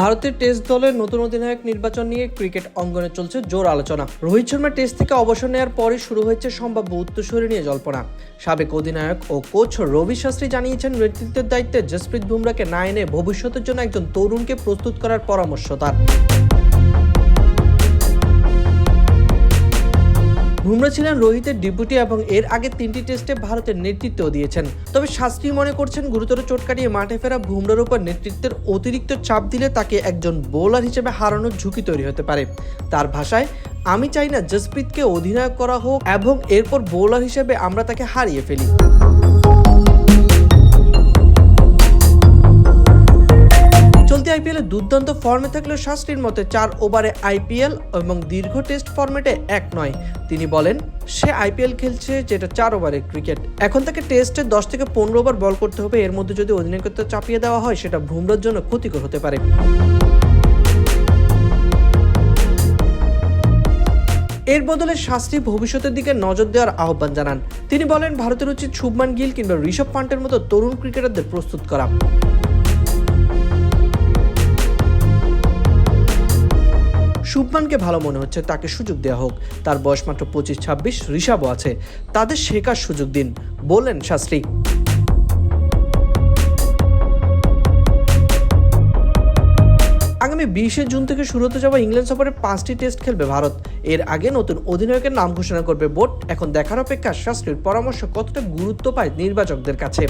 ভারতের টেস্ট দলের নতুন অধিনায়ক নির্বাচন নিয়ে ক্রিকেট অঙ্গনে চলছে জোর আলোচনা। রোহিত শর্মা টেস্ট থেকে অবসর নেওয়ার পরই শুরু হয়েছে সম্ভাব্য উত্তরসূরি নিয়ে জল্পনা। সাবেক অধিনায়ক ও কোচ রবি শাস্ত্রী জানিয়েছেন, নেতৃত্বের দায়িত্বে জসপ্রীত বুমরাকে না এনে ভবিষ্যতের জন্য একজন তরুণকে প্রস্তুত করার পরামর্শ তার। বুমরা ছিলেন রোহিতের ডিপুটি এবং এর আগে তিনটি টেস্টে ভারতের নেতৃত্ব দিয়েছেন। তবে শাস্ত্রী মনে করছেন গুরুতর চোট কাটিয়ে মাঠে ফেরা বুমরার উপর নেতৃত্বের অতিরিক্ত চাপ দিলে তাকে একজন বোলার হিসেবে হারানোর ঝুঁকি তৈরি হতে পারে। তার ভাষায়, আমি চাই না জসপ্রীতকে অধিনায়ক করা হোক এবং এরপর বোলার হিসেবে আমরা তাকে হারিয়ে ফেলি। আইপিএলে দুর্দান্ত ফর্মে থাকলেও শাস্ত্রীর মতে চার ওভারে আইপিএল এবং দীর্ঘ টেস্ট ফর্মেটে এক নয়। তিনি বলেন, সে আইপিএল খেলছে যেটা চার ওভারের ক্রিকেট এখন তাকে টেস্টে দশ থেকে পনেরো ওভার বল করতে হবে। এর মধ্যে যদি অধিনায়কত্ব চাপিয়ে দেওয়া হয়, সেটা ভুমরার জন্য ক্ষতিকর হতে পারে। এর বদলে শাস্ত্রী ভবিষ্যতের দিকে নজর দেওয়ার আহ্বান জানান। তিনি বলেন, ভারতের উচিত শুভমান গিল কিংবা ঋষভ পান্টের মতো তরুণ ক্রিকেটারদের প্রস্তুত করা। শুভমানকে ভালো মনে হচ্ছে, তাকে সুযোগ দেওয়া হোক। তার বয়স মাত্র পঁচিশ ছাব্বিশ, ঋষাবও আছে। তাদের শেখার সুযোগ দিন, বললেন শাস্ত্রী। আগামী বিশে জুন থেকে শুরু হতে যাওয়া ইংল্যান্ড সফরে পাঁচটি টেস্ট খেলবে ভারত। এর আগে নতুন অধিনায়কের নাম ঘোষণা করবে বোর্ড। এখন দেখার অপেক্ষা শাস্ত্রীর পরামর্শ কতটা গুরুত্ব পায় নির্বাচকদের কাছে।